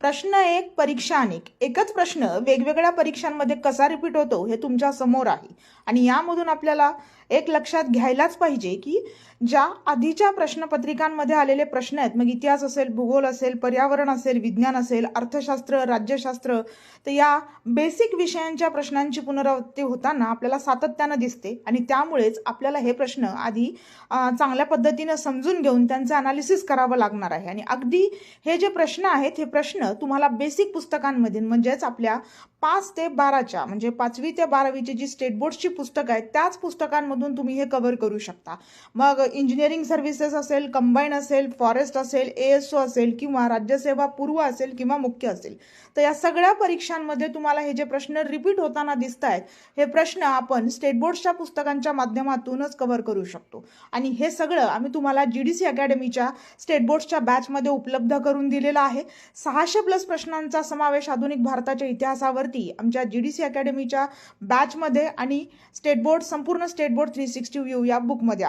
प्रश्न एक परीक्षा अनेक. एकच प्रश्न वेगवेगळ्या परीक्षांमध्ये कसा रिपीट होतो हे तुमच्यासमोर आहे. आणि यामधून आपल्याला एक लक्षात घ्यायलाच पाहिजे की ज्या आधीच्या प्रश्नपत्रिकांमध्ये आलेले प्रश्न आहेत मग इतिहास असेल भूगोल असेल पर्यावरण असेल विज्ञान असेल अर्थशास्त्र राज्यशास्त्र तर या बेसिक विषयांच्या प्रश्नांची पुनरावृत्ती होताना आपल्याला सातत्यानं दिसते. आणि त्यामुळेच आपल्याला हे प्रश्न आधी चांगल्या पद्धतीनं समजून घेऊन त्यांचं अनालिसिस करावं लागणार आहे. आणि अगदी हे जे प्रश्न आहेत हे प्रश्न तुम्हाला बेसिक पुस्तकांमधून म्हणजेच आपल्या पाच ते बाराच्या म्हणजे पाचवी ते बारावीची जी स्टेट बोर्डची पुस्तकं आहेत त्याच पुस्तकांमधून तुम्ही हे कव्हर करू शकता. मग इंजिनिअरिंग सर्व्हिसेस असेल कंबाईन असेल फॉरेस्ट असेल ए एस ओ असेल किंवा राज्यसेवा पूर्व असेल किंवा मुख्य असेल. तर या सगळ्या परीक्षांमध्ये तुम्हाला हे जे प्रश्न रिपीट होताना दिसत आहेत हे प्रश्न आपण स्टेट बोर्डच्या पुस्तकांच्या माध्यमातूनच कव्हर करू शकतो. आणि हे सगळं आम्ही तुम्हाला जी डी सी अकॅडमीच्या स्टेट बोर्डच्या बॅचमध्ये उपलब्ध करून दिलेलं आहे. सहाशे प्लस प्रश्नांचा समावेश आधुनिक भारताच्या इतिहासावर इतिहासावरती आमच्या जी डी सी अकॅडमीच्या बॅचमध्ये आणि स्टेट बोर्ड संपूर्ण state board three sixty view या बुकमध्ये आहे.